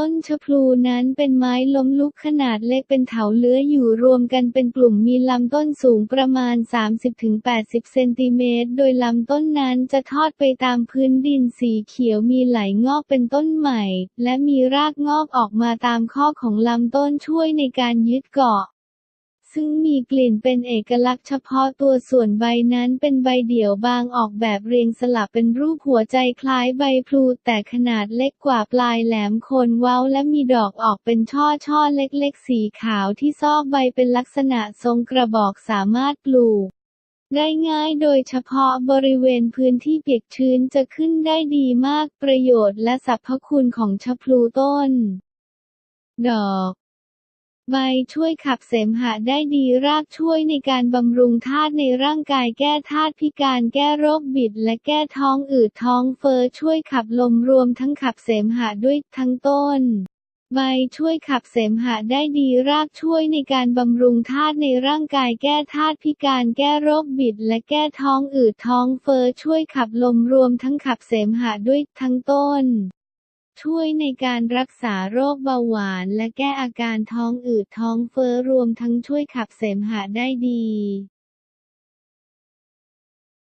ต้นชะพลูนั้นเป็นไม้ล้มลุกขนาดเล็กเป็นเถาเลื้อยอยู่รวมกันเป็นกลุ่มมีลำต้นสูงประมาณ 30-80 เซนติเมตร โดยลำต้นนั้นจะทอดไปตามพื้นดินสีเขียวมีไหลงอกเป็นต้นใหม่ และมีรากงอกออกมาตามข้อของลำต้นช่วยในการยึดเกาะ ซึ่งมีกลิ่นเป็นเอกลักษณ์เฉพาะตัวส่วนใบนั้นเป็นใบเดี่ยวบางออกแบบเรียงสลับเป็นรูปหัวใจคล้ายใบพลูแต่ขนาดเล็กกว่าปลายแหลมโคนเว้าและมีดอกออกเป็นช่อช่อเล็กๆ สีขาวที่ซอกใบเป็นลักษณะทรงกระบอกสามารถปลูกได้ง่ายโดยเฉพาะบริเวณพื้นที่เปียกชื้นจะขึ้นได้ดีมากประโยชน์และสรรพคุณของชะพลูต้น ดอก ใบช่วยขับเสมหะได้ดีรากช่วยในการบำรุงธาตุในร่างกายแก้ธาตุพิการแก้โรคบิด และแก้ท้องอืดท้องเฟ้อช่วยขับลมรวมทั้งขับเสมหะด้วยทั้งต้นใบช่วยขับเสมหะได้ดีรากช่วยในการบำรุงธาตุในร่างกายแก้ธาตุพิการแก้โรคบิด และแก้ท้องอืดท้องเฟ้อช่วยขับลมรวมทั้งขับเสมหะด้วยทั้งต้น ช่วยในการรักษาโรคเบาหวานและแก้อาการท้องอืดท้องเฟ้อรวมทั้งช่วยขับเสมหะได้ดี